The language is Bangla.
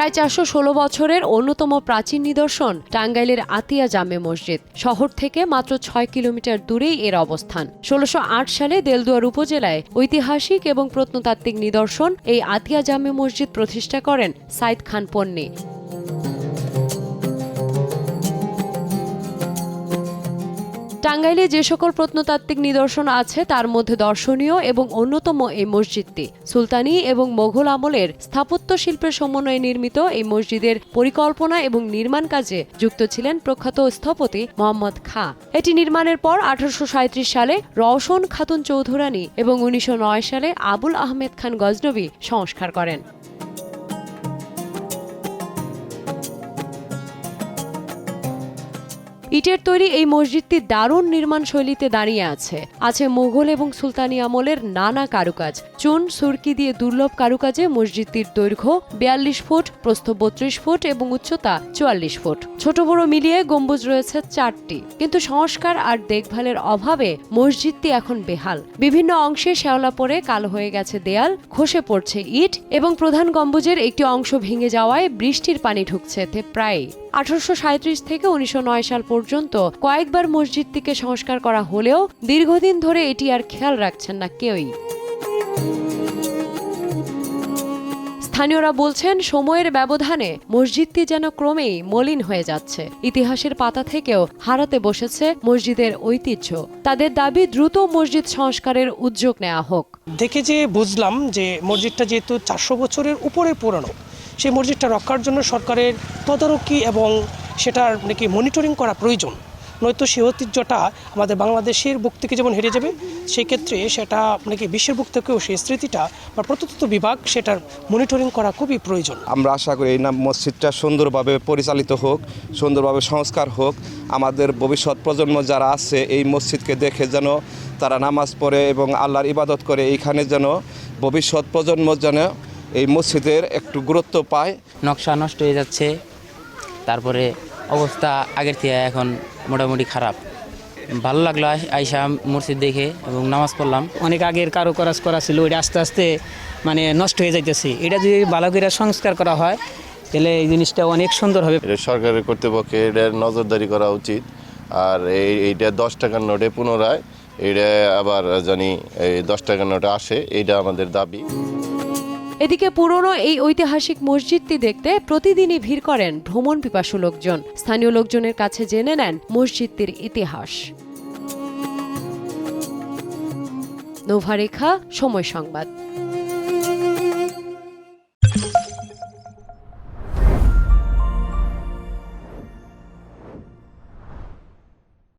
প্রায় চারশো ষোলো বছরের অন্যতম প্রাচীন নিদর্শন টাঙ্গাইলের আতিয়া জামে মসজিদ। শহর থেকে মাত্র ছয় কিলোমিটার দূরেই এর অবস্থান। ষোলোশো সালে দেলদুয়ার উপজেলায় ঐতিহাসিক এবং প্রত্নতাত্ত্বিক নিদর্শন এই আতিয়া জামে মসজিদ প্রতিষ্ঠা করেন সাইদ খান পন্নী। টাঙ্গাইলে যে সকল প্রত্নতাত্ত্বিক নিদর্শন আছে, তার মধ্যে দর্শনীয় এবং অন্যতম এই মসজিদটি। সুলতানি এবং মোঘল আমলের স্থাপত্য শিল্পের সমন্বয়ে নির্মিত এই মসজিদের পরিকল্পনা এবং নির্মাণ কাজে যুক্ত ছিলেন প্রখ্যাত স্থপতি মোহাম্মদ খা। এটি নির্মাণের পর আঠারোশো সাঁইত্রিশ সালে রওশন খাতুন চৌধুরানী এবং উনিশশো নয় সালে আবুল আহমেদ খান গজনবী সংস্কার করেন। ইটের তৈরি এই মসজিদটি দারুণ নির্মাণ শৈলীতে দাঁড়িয়ে আছে। আছে মুঘল এবং সুলতানি আমলের নানা কারুকাজ। চুন, সুরকি দিয়ে দুর্লভ কারুকাজে মসজিদটির দৈর্ঘ্য বিয়াল্লিশ ফুট, প্রস্থ বত্রিশ ফুট এবং উচ্চতা চুয়াল্লিশ ফুট। ছোট বড় মিলিয়ে গম্বুজ রয়েছে চারটি। কিন্তু সংস্কার আর দেখভালের অভাবে মসজিদটি এখন বেহাল। বিভিন্ন অংশে শ্যাওলা পড়ে কালো হয়ে গেছে দেয়াল, খসে পড়ছে ইট এবং প্রধান গম্বুজের একটি অংশ ভেঙে যাওয়ায় বৃষ্টির পানি ঢুকছে প্রায় আঠারোশো সাঁইত্রিশ থেকে উনিশশো নয় সাল পর্যন্ত কয়েকবার মসজিদটিকে সংস্কার করা হলেও দীর্ঘদিন ধরে এটি আর খেয়াল রাখছেন না কেউই। স্থানীয়রা বলছেন, সময়ের ব্যবধানে মসজিদটি যেন ক্রমেই মলিন হয়ে যাচ্ছে। ইতিহাসের পাতা থেকেও হারাতে বসেছে মসজিদের ঐতিহ্য। তাদের দাবি, দ্রুত মসজিদ সংস্কারের উদ্যোগ নেওয়া হোক। দেখে যে বুঝলাম যে মসজিদটা যেহেতু চারশো বছরের উপরে পুরনো সেই মসজিদটা রক্ষার জন্য সরকারের তদারকি এবং সেটার নাকি মনিটরিং করা প্রয়োজন। নয়তো সেই ঐতিহ্যটা আমাদের বাংলাদেশের বুক থেকে যেমন হেরে যাবে, সেই ক্ষেত্রে সেটা নাকি বিশ্বের বুক থেকেও সেই স্মৃতিটা বা প্রত্নতত্ত্ব বিভাগ সেটার মনিটরিং করা খুবই প্রয়োজন। আমরা আশা করি এই নাম মসজিদটা সুন্দরভাবে পরিচালিত হোক, সুন্দরভাবে সংস্কার হোক। আমাদের ভবিষ্যৎ প্রজন্ম যারা আছে এই মসজিদকে দেখে যেন তারা নামাজ পড়ে এবং আল্লাহর ইবাদত করে, এইখানে যেন ভবিষ্যৎ প্রজন্ম যেন এই মসজিদের একটু গুরুত্ব পায়। নকশা নষ্ট হয়ে যাচ্ছে। তারপরে অবস্থা আগের থেকে এখন মোটামুটি খারাপ। ভালো লাগল আই- আইসা মসজিদ দেখে এবং নামাজ পড়লাম। অনেক আগের কারুকাজ করা ছিল ওইটা আস্তে আস্তে মানে নষ্ট হয়ে যাইতেছে। এটা যদি ভালো করে সংস্কার করা হয় তাহলে এই জিনিসটা অনেক সুন্দর হবে। সরকারের কর্তৃপক্ষে এটার নজরদারি করা উচিত। আর এই এইটা দশ টাকার নোটে পুনরায় এটা আবার জানি এই দশ টাকার নোটে আসে এইটা আমাদের দাবি। এদিকে পুরনো এই ঐতিহাসিক মসজিদটি দেখতে প্রতিদিনই ভিড় করেন ভ্রমণ পিপাসু লোকজন। স্থানীয় লোকজনের কাছে জেনে নেন মসজিদটির ইতিহাস। নোভারেখা, সময় সংবাদ।